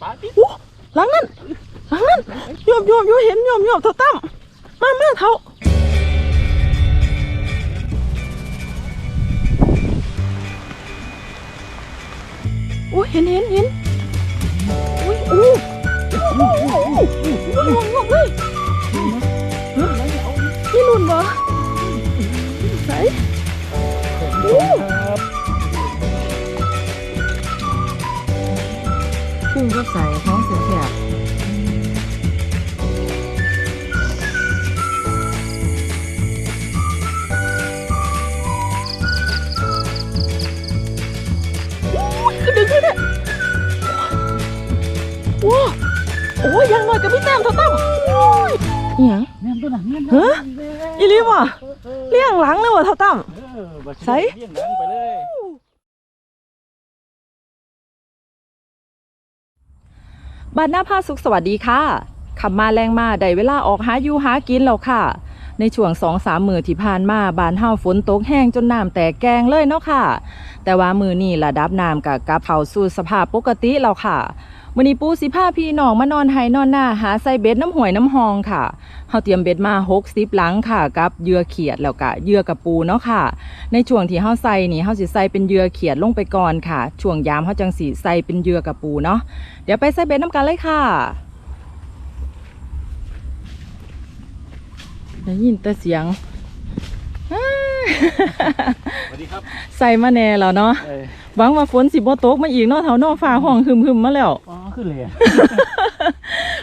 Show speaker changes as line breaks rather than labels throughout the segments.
ปลาติด
โอ้หลังนั้นหลังนั้นโยมโยมโยมเห็นโยมโยมเท่าตั้มมามาเท่าโอ้ยเห็นเห็นเห็นอุ้ยอู้โอ้โหโอ้โหงงเลยฮะนี่นุ่นบ่ไหนโอ้ งก็ใส่ท้องเสียแฉบกระดึงเลยเนี่ยว้าโอ้ยยังหน่อยกับพี่แต้มเท่าตั้มโอ้ยอิหยัง
แม่นตัวน่ะแม่น
ฮะอีหลีบ่เลี้ยงหลังเลยว่ะเท่าตั้ม
เออบ่
ใส่
เลี้ยงหนังไปเลย
บ้านหน้าผ้าสุขสวัสดีค่ะขับมาแรงมาได้เวลาออกหาอยู่หากินแล้วค่ะ ในช่วงสองสามมือที่ผ่านมาบานเฮาฝนตกแห้งจนน้ำแตกแกงเลยเนาะค่ะ แต่ว่ามือนี่ระดับน้ำกับกลับเผาสู่สภาพปกติแล้วค่ะ มื้อนี้ปูสิพาพี่น้องมานอนไห้นอนหน้าหาใส่เบ็ดน้ำหวยน้ำหองค่ะเฮาเตรียมเบ็ดมา60หลังค่ะกับเยื่อเขียดแล้วก็เยื่อกับปูเนาะค่ะ ในช่วงที่เฮาใส่นี่เฮาสิใส่เป็นเยื่อเขียดลงไปก่อนค่ะ ช่วงยามเฮาจังสิใส่เป็นเยื่อกับปูเนาะเดี๋ยวไปใส่เบ็ดน้ำกันเลยค่ะได้ยินแต่เสียง
สวัสดีครับ
ใส่มาแน่แล้วเนาะ
เอ้ย
หวังว่าฝนสิบ่ตกมาอีกเนาะแถวเนอกฟ้าห้องหึมๆมาแล้ว
อ๋อขึ้นเลยอะ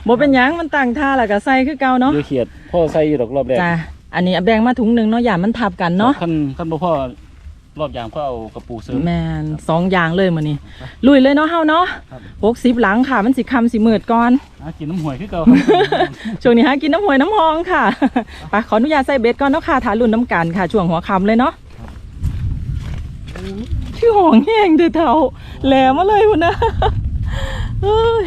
บ่เป็นหยังมันตั้งท่าแล้วก็ใส่คือเก่าเนาะ
เดี๋ยวเขียดพ่อใส่อยู่ดอกรอบแรก
จ้ะอันนี้แบ่งมาถุงหนึงเนาะอย่ามันทับกันเนาะ
ขั้นขั้นบ่พ่อ รอบยางพ่อเอากระปูเสริม
แมนสองอย่างเลยมื้อนี้ลุยเลยเนาะเฮาเนาะ
ครับ
60หลังค่ะ มันสิคำสิมืดก่อน
หากินน้ำหวยคือเก่าครับ
ช่วงนี้หากินน้ำหวยน้ำหองค่ะ ไปขออนุญาตใส่เบ็ดก่อนเนาะค่ะทารุ่นน้ำกันค่ะช่วงหัวค่ำเลยเนาะชื่อหองแห้งเด้อเท่าแหลมมาเลยพุ่นนะเอ้ย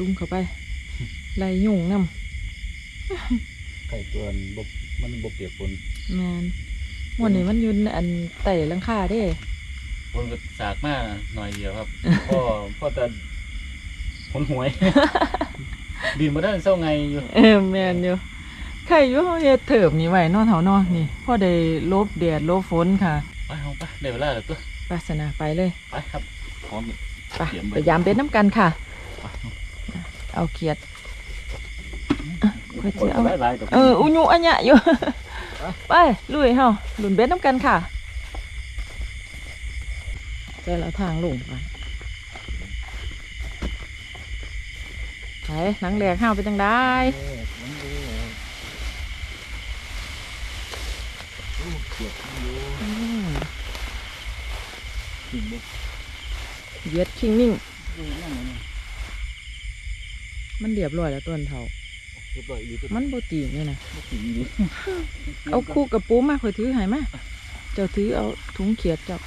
ซูมเข้าไปไล่ยุ่งน้
ไข่ตัวมันบมันบกเปียกฝนำ
แมนวันนี้มันอยืนอันไต่หลังคาเด้
ฝนก็สากมาหน่อยเดียวครับพ่อพ่อจะผลหวยดินมาได้เศร้าไงอยู่
เออแมนอยู่ใครอยู่เฮาเฮ็ดเถิบนี่ไว้เนอเถาเนอนี่พอได้ลบแดดลบฝนค่ะ
ไปเอาไปได้เวลาแล้วตัว
ปาสนาไปเลย
ไปครับพร้อม
ไป
เตรียม
ไป
ไว้
ยามเบ็ดน้ำกันค่ะ
ไป
เอาเขียดอะเพื่อ
คน
จะเอา
หลายๆกับ
เอออุญุอัญญะอยู่ไปลุยเฮาหลุนเบ็ดน้ำกันค่ะเจอแล้วทางลงไปไปหนังแหลกเฮาไปจังได้
เออมันดูโอ้เปียกอยู่
อืม
จริงเด้
เหย็ดคิงนิ่ง
ดูนั่นนี่
มันเรียบร้อยแล้วต้นเท่า
เรียบร้อยดีตัว
มันโบตีนเลยนะ
บ่จริงดี
เอาคู่กับปูมาคอยถือให้มาเจ้าถือเอาถุงเขียดเจ้า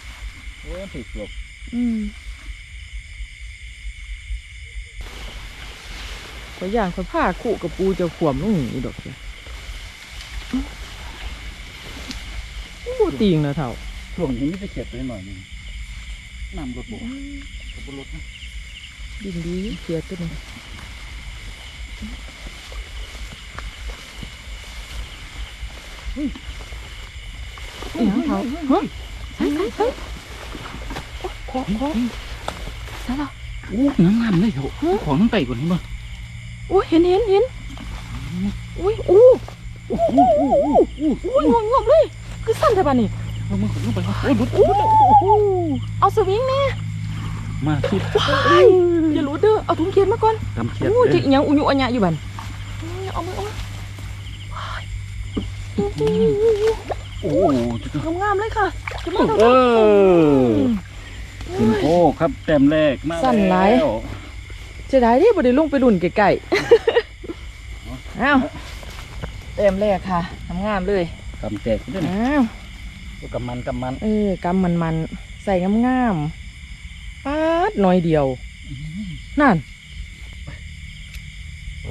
โอ้ถูกหลบ
อืมขอยอย่างขอยผ้าคู่กับปูเจ้าขวมลงนี่ดอกเจ้าโบตีงนะเท่า
ช่วงนี้มีแต่เขียดไปหน่อยหนึงน้ำรถบุกรถรถนะ
ดินดีเขียดตัวนี้ เอียงเท่าฮะใส่ใส่ใส่โอ้ขอขอใส่ละ
โอ้งามงามๆเลยโหของทั้งไต่กว่านี้บ่
อุ้ยเห็นเห็นเห็นอุ้ยอู้
โอ้โหโอ้โหโอ้โห
อุ้ยงวงงวงเลยคือสั้นแต่บ้านี่
เอามือลงไปวะโอ้ยบุด
อู้เอาสวิงนี่
มาที่
ว้ายอย่าหลุดเด้อเอาถุงเขียนมาก่อน
กำเขียด
อู้
เล
จะ
ย
อิหยังอุญุอัญญะอยู่บันเอามาเอามาว้ายอู้หู
โอ้โหจุด
งามๆเลยค่ะจะมา
เอ
เท่า
อขึ้นโอ้ครับแต้มแรกมา
สั้นหลาย
แล้ว
จะได้ที่บ่ได้ลงไปรุ่นไก่ๆอ้าวเต็มแรกค่ะงามๆเลย
กำแตกด้วยนะ
อ้าว
กำมันกำมัน
เออกำมันมันๆใส่งามๆปาดหน่อยเดียว นั่น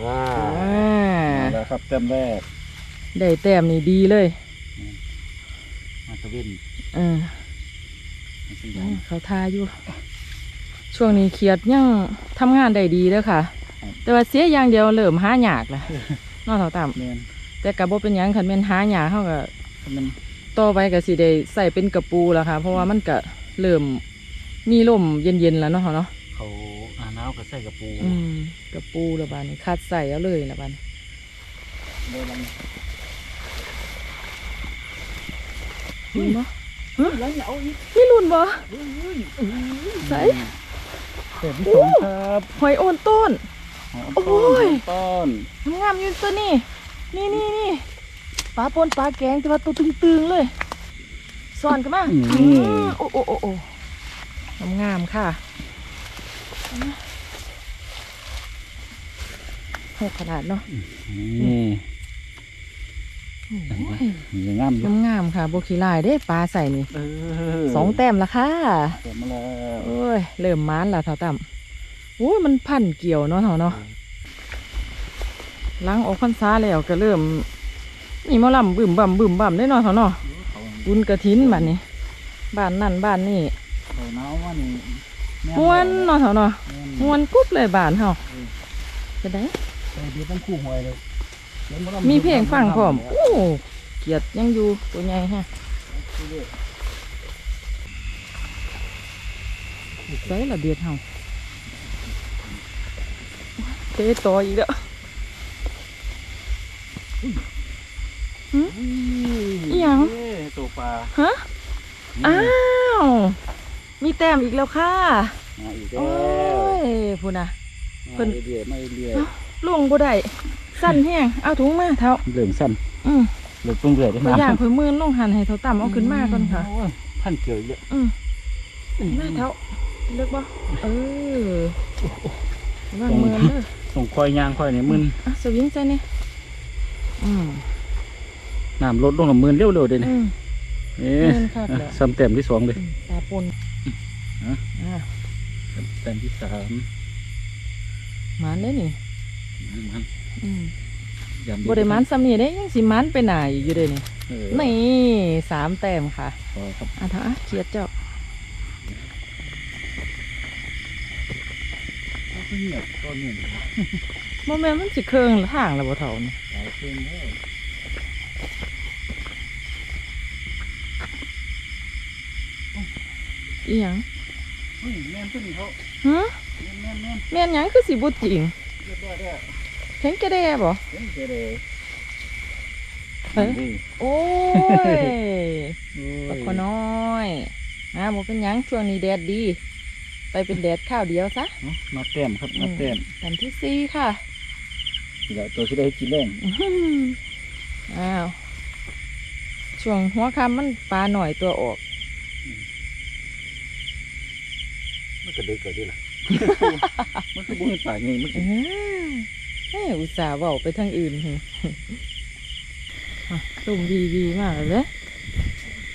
ว้า
อ่า
แล้วครับแต้มแรก
ได้แต้มนี่ดีเลย
มาตะเวน
เออ
มาสี
อืมเขาทาอยู่ ช่วงนี้เครียดยังทำงานได้ดีแล้วค่ะ แต่ว่าเสียอย่างเดียวเริ่มหายากละนอกเท่าต่
แมนำ
แต่กับบ่เป็นหยังคันแม่นหายากเฮาก็
มัน
ต่อไปก็สิได้ใส่เป็นกระปูแล้วค่ะ เพราะว่ามันก็เริ่มมีลมเย็นๆแล้วเนาะเนาะ
เขาอาหนาวก็ใส่กระปู
อืมกระปูและบาดนี้คัดใส่เอาเลยละบาดนี้
เดี๋ยว มัน
มีบ่
แล้วอย่าเอาอีก
มีรุ่นบ่ใส่
เต็มที่สองครับ
หอยโอนต้น
หอม
โอ้
ต้น
ย
หอมต้น
งามๆอยู่ตัวนี้นี่นี่นี่ปลาปนปลาแกงแต่ว่าตัวตึงๆเลยสอนกันมาอืมโอ้โอ้โอ้โอ้งามๆค่ะโหขนาดเนาะ
นี่
โอ้ย
มี งามอยู่
งามๆค่ะโบขีลายได้ปลาใส่นี่
เอ
สองแต้มละค่ะ
เต็มมาแล้ว
โอ้ยเริ่มมานละเท่าต่ำโอ้ยมันพันเกี่ยวเนาะเท่าเนาะล้างออกพรรษาแล้วก็เริ่มมีหมอลำบึมบ่ำบึมบ่ำได้เนาะเท่าเนาะ
เขา
บุญกระถินบ้านนี้บ้านนั่นบ้านนี่
เขาหนาวว่านี่แม้
วนเนาะเท่าเนาะ
แม่น
ม้วนกุ๊บเลยบ้านเฮาจะได้
แต่เดี๋ยวต้องคู่หวยเลยเดี๋ยวน
มีเพลงฟังพร้อม โอ้เกียดยังอยู่ตัวใหญ่ฮะใส่ละเบียดเฮาเตะต่ออีกแล้ว
อุ้ย
อิหยัง
เอ้ตัวปลา
ฮะอ้าว มีแต้มอีกแล้วค่ะ
มาอีก
โอ้
แล้ว
ยพูดนะเพิ่
มานเรื่อยๆมาเรื่อย
เอ้าลงบ่ได้ สั้นแห้งเอาถุงมาเท่า
ๆเหลืองสั้น
อืม
เหลืองตรงเรื่อยได้
เพื่อย่างเพื่อมือนลงหันให้เท่าต่ำเอาขึ้นมาก่อนค่ะ
โยพันเกี่ยวอีกแล้ว
อืมหน้าเท่าเลือกบ่เออวางมือเด้อ
ส่งคอยยางคอยเนี่ยมึน
อะสวิงใจนี่อืม
น้ำลดลงกับมืนเร็วๆเลย
อื
เนี่ย
ม
เอ๊ะ
มืนคักแล้ว
ซ้ำแต้มที่สองเลย
อืมตาปน
ฮะ
อะ
แต้มที่สาม
หมันได้อนี่
มัน
อืม
ยำ
บ่ได้หมันซ้ำนี่ได้ยังสิหมันไปไหนอยู่เด้อนี่
เออ
นี่สามแต้มค่ะ
พอครับ
อะเถอะอะเขียดเจ้า
เอาขึ้นเหนียวก็เหนียว
โมแมนมันสิเครื่องทางแล้วบ่เท่านี่
หลายเพลงแล้ว
อีหยัง
เฮ้ยแม่นขึ้นเขา
ฮะ
แม่นแม่นแม่น
แม่นหยังคือสิบ่จริง
เรียบร้อยแล้ว
เห็นแกแดบ่
เห็นเจเลย
เอ้ย
นี่
โอ้ย
โอ้
ปะ
ย
ขอน้อยอะบ่เป็นหยังช่วงนี้แดดดี ไปเป็นแดดข้าวเดียวซะ
เนาะมาแต้มครับมาแต้ม
อันที่สี่ค่ะ
นี่แหละตัวที่ได้กินแรง
อื้อหืออ้าว ช่วงหัวค่ำมันปลาหน่อยตัวออก
มันก็เด็กเกิดด้วยล่ะ มันก็บุ้งปากไงมัน
เออเอ้ยอุตส่าห์เว้าไปทางอื่นหึอะตุ่มวีวีมากเลยเด้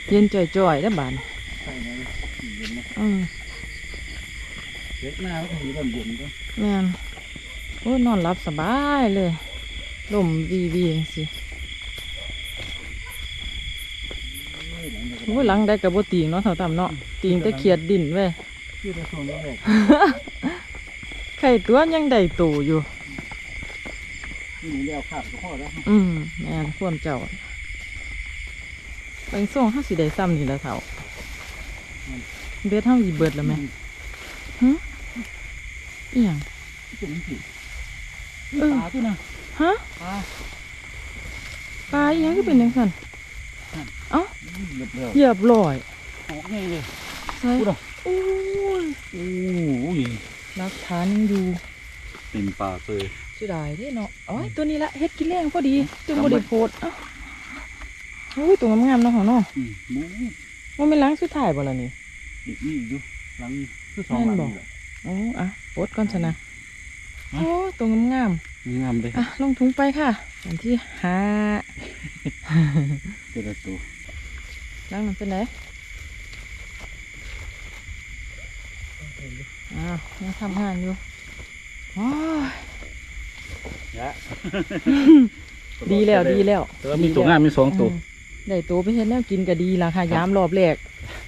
เย็นจ่อยๆแล้วบาน
ใช่ไหมเย็นนะ
อืม
เด็กหน้าก็มีลมเย็นด้วย
แม่นโอ้ยนอนรับสบายเลยลมวีวีจังสิโอ้ยหลังได้กับบตีงเนาะเท่าต่ำเนาะตีงแต่เขียดดินเว้ย
คือในช่วงแรก
ไข่ตัวยังได้ตูอยู่
นี่มีแล้วขาดก็พอแล้ว
อืมแม่นควมเจ้าไปส่งห้าสีได้ซ้ำนี่แหละเท่าเบ็ดเท่าอีเบิดแล้วไหมหึอีหยัง
เป็นสิ
เออ
ปลาที่นะ
ฮะ
ปลา
ปลาอีหยังก็เป็นจังซั่น
เรียบเรียบ
เหยียบลอย
โอ้ยเลย
ใส่
พูดเหรอ
โอ้ย
โอ้ย
หลักฐานยังอยู่
เต็มปากเลย
เสียดายเด้เนาะโอ้ยตัวนี้ละเฮ็ดกินแรงพอดีจึงบ่ได้โพดเอ้าโอ้ยตัวงามๆเนาะของเนาะ
อืมหมู
มันเป็นหล้างสุดท้ายบ่ล่ะนี่
อีกนี่อยู่หลังคือสองหลัง
แม่นบ่
นี่แหละ
โอ้อะโพดก่อนซะนะ
ฮะ
โอ้ตัวงาม
งามเลย
ๆอะลงถุงไปค่ะอันที่ห้า
เจอตัว
ล้างมันเป็นไหนอ้าวยังทำงานอยู่โอ้ย
ยะ
ดีแล้วดีแล้ว
แต่ว่ามีตัวงามมีสองตัว
อืมได้ตัวไปเฮ็ดแนวกินก็ดีละค่ะยามรอบแรก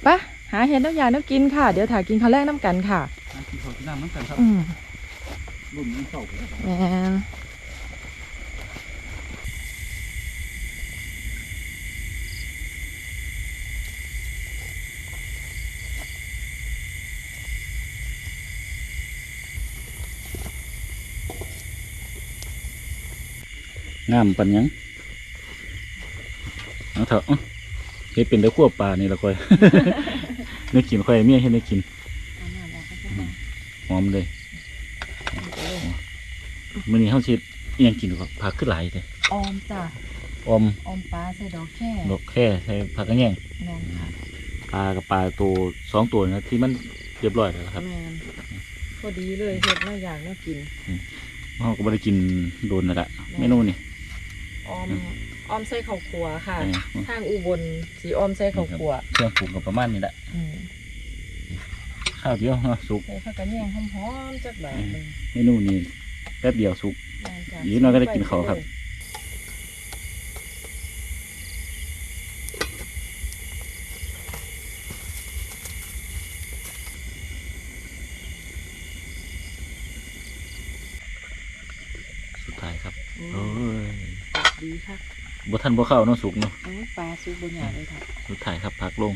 ไปะหาเฮ็ดน้ำยาน้ำกินค่ะ เดี๋ยวถ่ายกินข้าวแรกน้ำกันค่ะ
อันที่เขาที่น้ำน้ำกันครับ
อืม
รุ่นนี้เก่าไปแล้ว
แมน
งามปันยังเอาเถอะเอาเฮ็ดเป็นได้ขั้วปลานี่ละค่อยได้กินค่อยเมียเฮ็ดได้กินหอมเลยมื้อนี้เฮาสิอิหยังกินครับผักคือหลายแท้
ออมจ้ะ
ออม
ออมปลาใส่ดอกแค่
ดอกแค่ใส่ผักกระแยง
แมนค่ะ
ปลากับปลาตัวสองตัวนะที่มันเรียบร้อยแล้วครับ
แมนพอดีเลยเฮ็ดน่าอยากน่ากิน
เฮาก็บ่ได้กินโดนแล้วละเมนูนี่
ออมออมใส่ข้าวคั่วค่ะ
เออ
ทางอุบลสีออมใส่ข้าวคั่ว
เครื่องปรุงก็ประมาณนี้แหละ
อืม
ข้าวเดียวเนาะสุก
ใส่ผักกระแยงหอมๆจักบาทหนึง
เมนูนี้แป๊บเดียวสุก
แม่นจ้ะ
อีกหน่อยก็ได้กินข้าวครับสุดท้ายครับ
อื
โอ้
ม
ย
ดี ค่ะ
บ่ทันบ่เข้าเนาะสุกเนาะ
โอ้ยปลาซุปบนหยาเลยค่ะ
สุดท้ายครับพักลง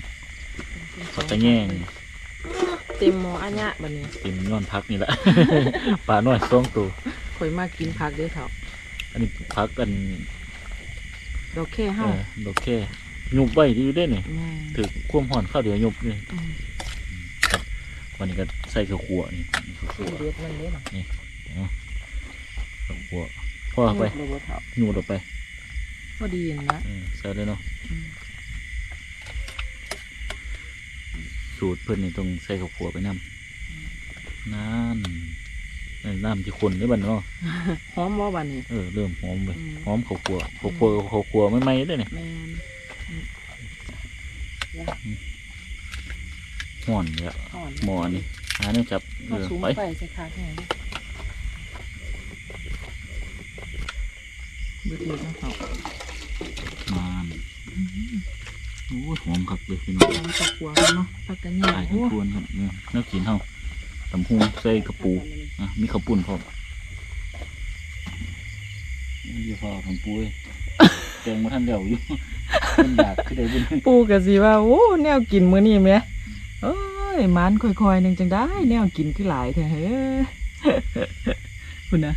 ผักกระแยง
เต็มหม้ออันเนี้ยบัดนี้
เต็มย้อนพักนี่แหละ ปลาน้อยสองตัว
ข่อยมากินผักเด้อเถา
อันนี้พักกัน
ดอกแค่
เอ
เฮา
อโอเคยุบไว้ที่อยู่ได้นี่
แม่น
ถือความห่อนข้าวเดียวยุบนี่
อืม
วันนี้ก็ใส่ข้าวคั่วนี่ข้าว
สู
คั่ว
ตรเด็ดมันเด้อน่ะ
ข้าวคั่วพ่อเอาไป
โลบ่เถา
ยูดออกไป
พอดีนะ
เออใส่เลยเนาะ
อืม
สูตรเพิ่นนี่ต้องใส่ข้าวคั่วไปน้ำนั่นนั่นน้ำที่คนได้บ้านเนาะ
หอมบ่บัดนี้
เออเริ่มหอมเลย
อืม
หอมข้าวคั่วข้าวคั่วข้าวคั่วไม่ไหม้ได้นี่
แม่น
ห่อนเลยอะ
อ่อน
หมอนี่หาเนี่ยจับเอ
เอา
อ
สูง
ไป
ไปใส่ขาแห้งเบิดเลยนะเถา
มันโอ้ยหอมคักเลยพี่น้อง
ทำตะกัวกันเนาะผักกระแย
ตาย
ง
ทั้ง
โอ้
ควรครับเนี่ยเนื้อกินเฮาตำหุงใส่กระปูอะมีข้าวปุ้นพร้อมยี่ห้อของปูเอ้ยแกงมาท่านเดียวอยู่มันอยากขึ้นได้บุญ
ปูกะสิว่าโอ้แนวกินมื้อนี้แหมเอ้ยหมันค่อยๆหนึงจังได้ แนวกินคือหลายแท้เฮ้อคุณนะ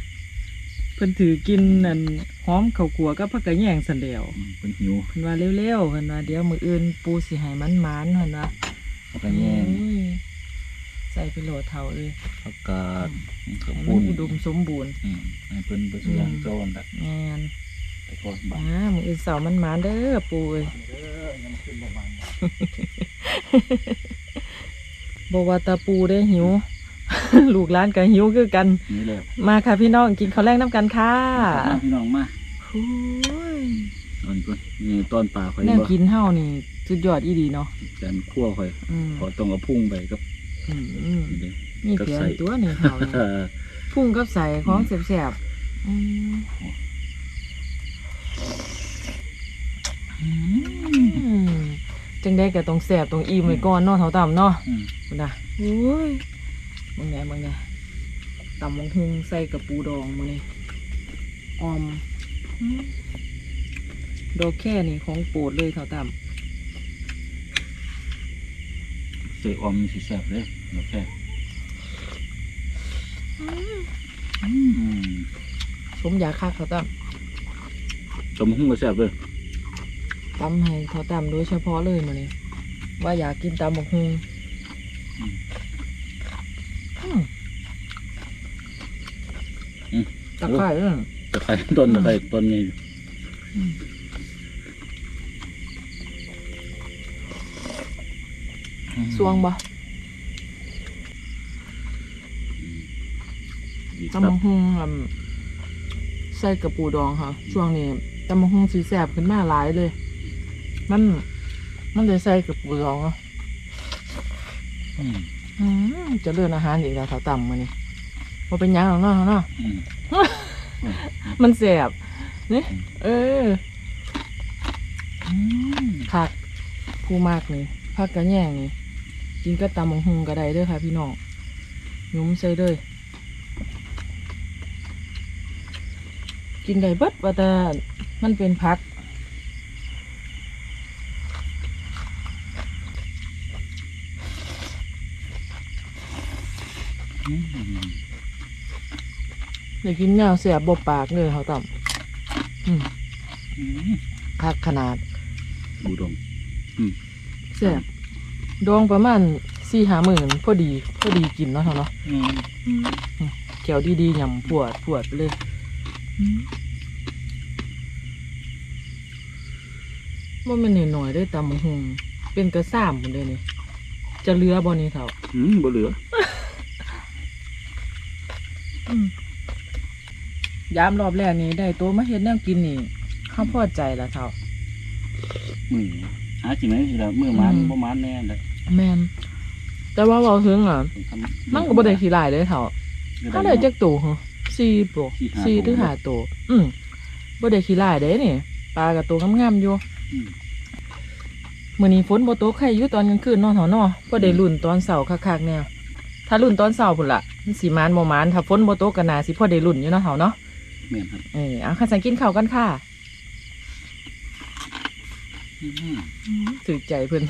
เพิ่นถือกินนั่น หอมข้าวคั่วกับผักกระแยงสันเดียว
อืมเป็นหิว
เพิ่นว่าเร็วๆเพิ่นว่าเดี๋ยวมื้ออื่นปูสิให้มันหมานเพิ่นว่า
ผักกระแยง
โอ้ยใส่ไปโหลดเท่าเอ้ย
ผักกาดข้าว
ให้มั
ปุ้
น
น
อุดมสมบูรณ์
อืมให้เพิ่นไปซื้ออย่างเจ้าอันละ
แม่น
ไปก่อนบ้า
อ่ามื้ออื่นเสาร์มันหมานเด้อปูเอ้ย
เด้อยังขึ้นประมาณ
บ่ว่าแตาปูได้หิว ลูกหลานก็หิวคือกัน
นี้แล้ว
มาค่ะพี่น้องกินข้าวแรกน้ำกันค่ะ
มาพี่น้องมา
โอ้ย
ตอนก่อนนี่ต้นปลาข่อย
แนว
บ่
กินเฮานี่สุดยอดอีดีเนาะ
จานคั่วข่อย
อืม
ขอต้องเอาพุ่งไปกับ
อืมอืม
นี่เด้
มี
กับ
เพีย
ใส่
งตัวนี่เฮานี่
เออ
พุ่งกับใส่ของแสบๆอืมอืมจังได้ก็ต้องแสบต้องอิ่มไว้ก่อนเนาะเท่าต่ำเนาะ
อืม
คุณนะโอ้ย มึงไงมึงไงตำมงหุงใส่กับปูดองมือนี่ออมอืมดอกแค่นี่ของโปรดเลยเท่าต่
ใส่ออมนี่สิแซ่บเลยโอเคำอืม
สมอยากคักเขาตั้ม
ตำหุ้งก็แซ่บเลย
ตำให้เขาตั้มโดยเฉพาะเลยมาเนี่ยว่าอยากกินตำบักฮุงอืม ตะไคร้ด้วย
ตะไคร้ต้นตะไคร้ต้นไง
สวงบ่
ดีค
ตำ
รั
บั
บ
กฮุงอืมใส่กระปูดองค่ะ ช่วงนี้ตำบักฮุงสีแสบขึ้นมาหลายเลย มัน มันเลยใส่กระปูดองอะ
อืม
อืมเจะเลื่อนอาหารอีกแล้วเขาต่ำมานี่พอเป็นหยังหรอกเนาะเนาะ
อืม
มันแสบนี่
อืม
เออ
อืม
คักผู้มากนี่พักกระแย่งนี่กินก็ตำบังฮุงก็ได้เด้อค่ะพี่น้องหยุ่มใส่เลยกินได้เบิดว่าแต่มันเป็นพัก
อืม
ได้กินแนวแสบบบปากเลยเขาต่ำอืม
อืม
คักขนาด
บูดง
แสบดองประมาณสี่หาหมื่นพอดีพอดีกินเนาะเท่าเนาะ
อืม
เขียวดีๆยำปวดปวดไปเลยว่ามันหน่อยๆได้ตำบักหงเป็นกระซ้ำหมดเลยนี่จะเหลือบอนี่เท่า
อืมบ่เหลือ
ยามรอบแรกนี้ได้ตัวมาเฮ็ดแนวกินนี่ข้าพอใจละเท่า
มือหากินไหมทีละมือมัน
อืม
บ่มันแน่เลย
แมนแต่ว่าเบาถึงอะ
ผมทำ
มันก็บ่ได้ขี้ลายเลยเท่าเขาได้จักตัวเหรอสี่ปก
สี่ห้า
สี่ถึง
ตัว
ห้าตัวอืมบ่ได้ขี้ลายเด้นี่ปลากับตัวงามๆอยู่
อืม
มื้อนี้ฝนบ่ตกใครอยู่ตอนกลางคืนเนอนเถาะเนาะบ่ได้ลุ้นตอนเช้าคักๆเนี่ยถ้าลุ้นตอนเช้าพุ่นล่ะมันสิมานบ่มานถ้าฝนบ่ตกก็น่าสิพอได้ลุ้นอยู่เนาะเถาเนาะ
แม่นครับ
เออเอาคันสังกินข้าวกันค่ะ
อืม
ถือใจเพิ่น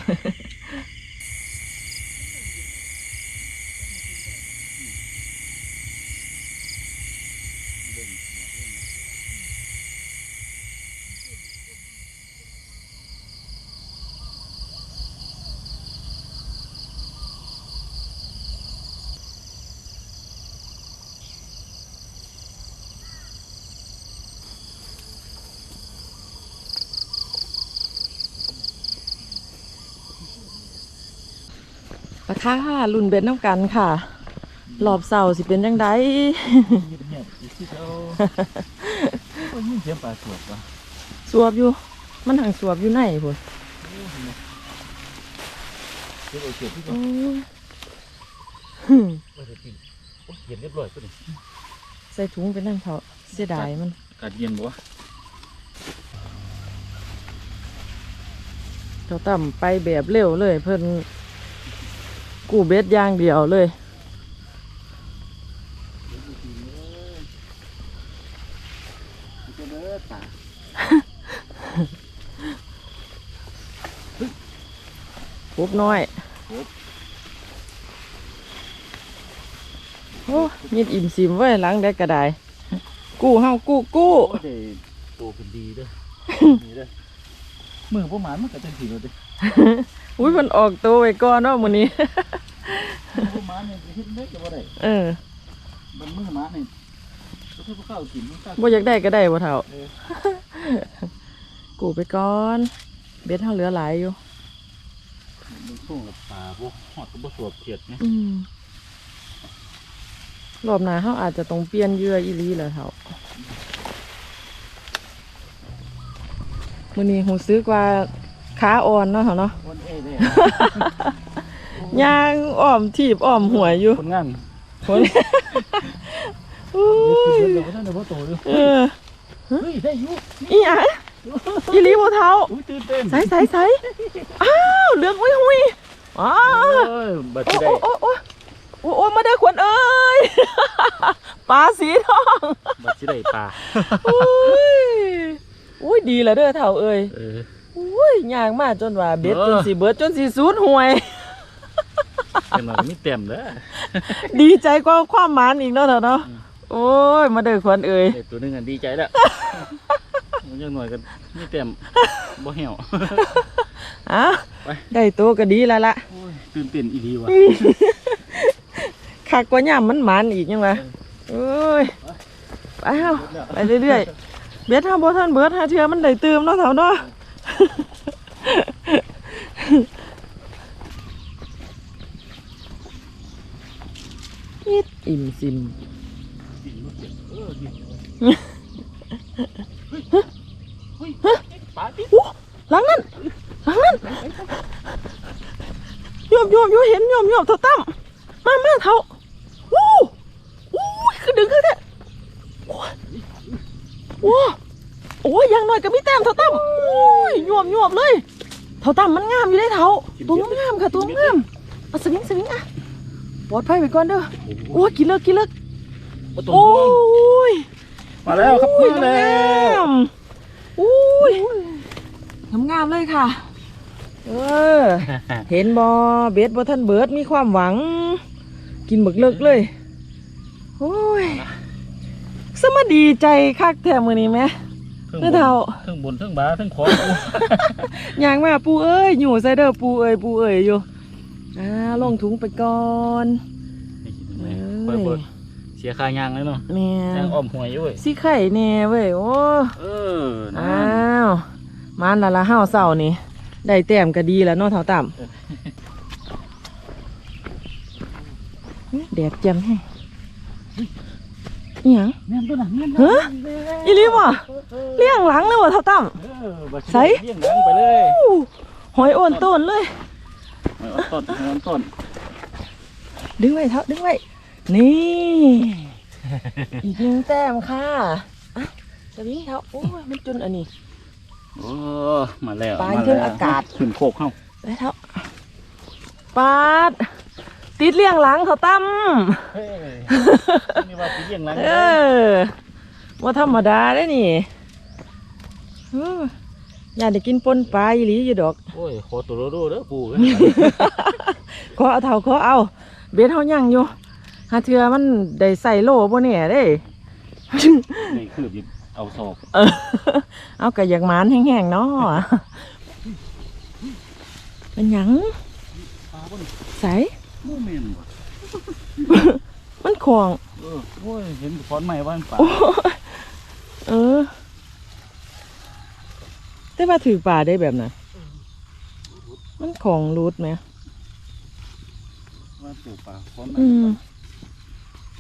คาค่ะรุ่นเบ็ดน้ำกันค่ะรอบเสาสิเป็นจังได
เงียบๆอีกทีเดียวโอ้ยยิ่งเสียงปลาสวดวะ
สวบอยู่ มันหังสวบอยู่ในพุ่น
เก็บเอาเก็บที่ก่อ
โอ้
น
ยหึ่ม
ว่าจะกินโอ้ยเย็นเรียบร้อยก็ดิ
ใส่ถุงไปนั่งเขาเสียดายมัน
อากาศเย็นบ่วะ
เจ้าต่ำไปแบบเร็วเลยเพิ่น กูเบ็ดอย่างเดียวเลย
จะเด้อตา
ปุ๊บน้อยโอ้มีดอิ่มซิมไว้หล้างได้กระไดกู้เฮากู้กู้
โอ้ยได้โตเป็นดีเด้อนี่เด้อมือประมาณมันก็จะถือเลยเด้อ
อุ้ยมันออกตัวไว้ก่อนเนาะมื้อนี้
มือประมาณเนี่ยเฮ็ดเล็กก็บ่ได้
เออ
มันมือหมาเนี่ยก็คือพวกข้าวกินมันข้าว
บ่อยากได้ก็ได้บ่เท่า
เออ
กู้ไปก่อน เบ็ดเฮาเหลือหลายอยู่
มันส่งกับปลาพวกหอดกับพวกสวบเขียดเนี่ย
อืมรอบหน้าเฮาอาจจะต้องเปลี่ยนเหยื่ออีหลีแล้วเท่ามื้อนี้รู้สึกว่าขาอ่อนเนาะเท่าเนาะ
วันเอ้ยเด้
ย่างอ้อมทีบอ้อมหัวอยู่
คนงาน
คนอุ้ย
เดี๋ยวท่านเดี๋ยวพ่อโตด้วย
เออ
เฮ้ยได้อยุ
อีหยังอีหลีบ่เท่า
อุ้ยตื่นเต้น
ใส่ใส่ใส่อ้าวเหลืองหุยหุยอ้า
เอ้ยบัด
โอ้
สิได้
โอ้โอ้โอ้โอ้มาได้ขวัญเอ้ยปลาสีทอง
บัดสิได้ปลา
อุ้ยอุ้ยดีแล้วเด้อเท่าเอ้ย
เออ
อุ้ยย่างมาจนว่าเบ็ด
เออ
จนสิเบิดจนสิสูญห่วย
เป็นหน่อยก็มีเต็มเด้อ
ดีใจกว่าความหมานอีกเนาะเถอะเนาะ
อืม
โอ้ยมาเด้อควันเอ่ย
ได้ตัวหนึงอะดีใจแล้วมันยังหน่อยก็มีเต็มบ่เหี่ยว
อะ
ไป
ได้ตัวก็ดีแล้วล่ะ
โอ้ยตื่นเต้นอีดีว่ะ
คักกว่าย่ามมันหมานอีกยังไงโอ้ยไปเฮาไปเรื่อยๆเบ็ดเฮาบ่ทันเบิดหาเทื่อมันได้เติมเนาะเถาเนาะ อิดอิ่มซิมหลังนั้นหลังนั้นโยมโยมโยมเห็นโยมโยมเท่าตั้มมามาเท่าวู้วู้คือดึงคือแท้โอ้ยโอ้ยโอ้ยย่างน้อยก็มีแต้มเท่าตั้มโอ้ยโยมโยมเลยเท่าตั้มมันงามอยู่เลยเท่าตัวงามค่ะตัวงามเอาสวิงสวิงอะ ปลอดภัยไว้ก่อนเด้อโอ้ยกินเลิกกินเลิก
โอ้โห
โอ้ย
มาแล้วครับ
โอ้ย
มาแล้ว
งามโอ้ยงามๆเลยค่ะ เออ เห็นบอเบ็ดบอท่านเบิดมีความหวัง กินหมึกเลิกเลยโอ้ยสมาดีใจคักแถมมือนี้ไหม
ทั้ง
เพื่อเท่า
ทั้งบนทั้งบาทั้งขอกู
ยางมาปูเอ้ยอยู่ใส่เด้อปูเอ้ยปูเอ้ยอยู่ อ่าลงถุงไปก่อนเอ้ย
ค่อยเปิดเสียค่ายางเลยเนาะ
แม่
ยางอ้อมหวยอยู่เว้ย
สิไข่แน่เว้ยโอ้
เออนั่
อ้านวมันละละห้าวเศร้านี่ได้แต้มก็ดีแล้วเนาะเท่าต่ำแดดแจ่มให้อิหยัง
แม่นตัวน่ะแม่น
ฮะอีหลีบ่เลี้ยงหลังเลยว่ะเท่าต่
เออบ่
ใส่
เลี้ยงหลังไปเลยำ
อู้หอยโอนต้นเลย
เอาต้นเอาต้น
ดึงไว้เท่าดึงไว้ นี่ อีกหนึ่งแต้มค่ะอะจะวิ่งเท่าโอ้ยมันจนอันนี้
โอ้มาแล้ว
ปาน
ม
เครื่อง
แล้ว
อากาศ
ขึ้นโคกเข้า
ได้เท่าปาด ติดเลี้ยงหลังเขาตั้ม
เฮ้ยนี่ว่าสิเลี้ยงหลัง
เออว่าธรรมดาได้นี่เอออยากได้กินปนปลาอีหลีอยู่ดอก
โอ้ยขอตัวโลโดเด้อปู่เอ้ย
ขอเอาเท่าขอเอา เบ็ดเฮายังอยู่หาเทือมันได้ใส่โลบ่เนี่ยเด้
นี่คือหยิบเอาศอก
เออเอากระอยากหมานแห้งๆเนาะเป็นหยัง
ปลาบ่นี่
ใส
บ่แม่นบ่
มันของ
เออโอ้ยเห็นขอนไม้ว่ามันปลา
เออ แต่ว่าถือป่าได้แบบนั้นมันของรูดไหม
ว่าปลูกปลาขอนไม้
อืม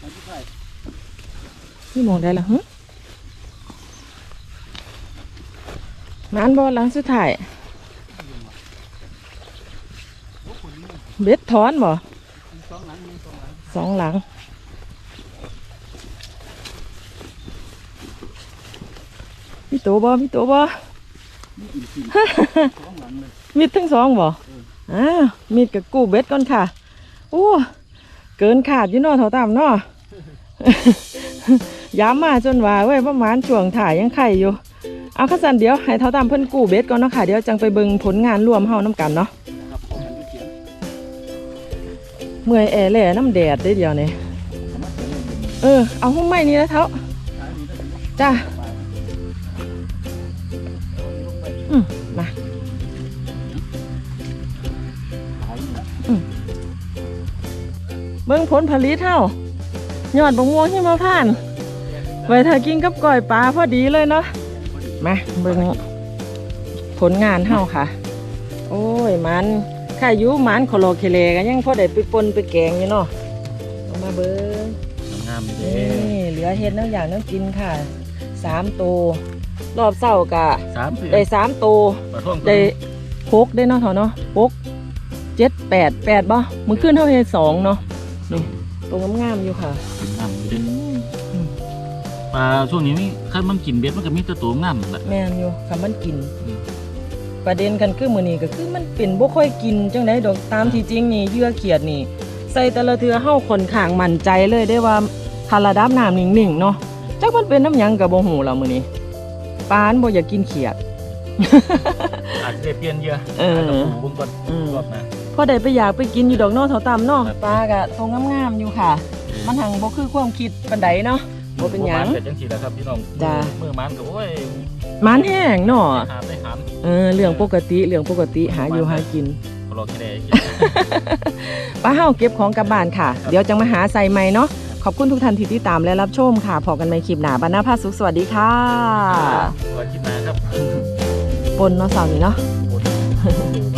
มาที่ไร่
นี่มองได้ละหึมานบอหลังสุดท้ายเบ็ดถอนบ่
สองหลังนี่สองหลัง
สองหลังมีตัวบ่มีตัวบ่ มีดทั้งสองบ่อ่ามีดกับกู้เบ็ดก่อนค่ะโอ้เกินขาดอยู่นาะเท่าตามนาะย้ำมาจนว่าเว้ยประมาณช่วงถ่ายยังไข่อยู่ เอาขั้นสันเดี๋ยวให้เท่าตามเพิ่นกู้เบ็ดก่อนเนาะค่ะเดี๋ยวจังไปเบิงผลงานรวมเฮาน้ำกันเนาะ
เมื่
อยแอแหล่น้ำแดดได้เดียว
เนี่ยเอ
อเอาห้องไม้นี่นะเท้า
ๆท้า
จ้า เบิ่งผลผลิตเฮายอดบงม่วงที่มาผ่านต์ไว้ถ้ากินกับก้อยปลาพอดีเลยเนาะมาเบิ่งผลงานเฮาค่ะ โอ้ยมันข้าอยุมันโคโลเคเลกันยังพอได้ไปปนไปแกงอยู่เนาะเอามาเบิ่ง
งามๆเด้
นี่เหลือเห็ดน้ำอย่างน้ำกินค่ะสามตัวรอบเศร้ากะ
สามเสือ
ได้สามตัว
ปลาท่อง
ได้หกได้เนาะเถอะเนาะหกเจ็ดแปดแปดบ่มือขึ้นเท่าเฮ็ดสองเนาะนี่ ตัวงามๆอยู่ค่ะ
งามอยู่เด้
อืม
ปลาช่วงนี้นี่คันมันกินเบ็ดมันก็มีแต่ตัวงามนั่นแหละ
แม่นอยู่ค่ะมันกิน
อืม
ประเด็นกันคือมื้อนี้ก็คือมันเป็นบ่ค่อยกินจังไดดอกตามที่จริงนี่เหยื่อเขียดนี่ ใส่แต่ละเทือเฮาค่อนข้างมั่นใจเลยได้ว่าถ้าระดับน้ำนิ่งๆเนาะจักมันเป็นน้ำหยังก็บ่ฮู้แล้วมื้อนี้ปานบ่อยากกินเขียด
อาจจะได้เปลี่ยนเยอะ
เออา
จจะปลูกเบิ่งก่อน
อืม
รอบหนะ
พพอได้ไปอยากไปกินอยู่ดอกเนอเถาตำเนาะปลากะตรงงามๆอยู่ค่ะ มันหังบ่คือความคิดปันใดเนาะบ่เป็นหยัง
เกิดจังสีแล้วครับพี่น้อง
จ้ะ
มือมันก็โอ้ย
มันแห้งเนาะ
หามได้หาม
เออเรื่องปกติเรื่องปกติหาอยู่หากิน
รอแค่ไหน
ป้าเฮาเก็บของกลับบ้านค่ะ เดี๋ยวจะมาหาใส่ใหม่เนาะขอบคุณทุกท่านที่ติดตามและรับชมค่ะ พอกันใหม่คลิปหน้าบรรณาภาสุขสวัสดีค่ะ
ไว้คิดมาครับ
ปนเนาะสาวนี้เนาะ
โอ้โห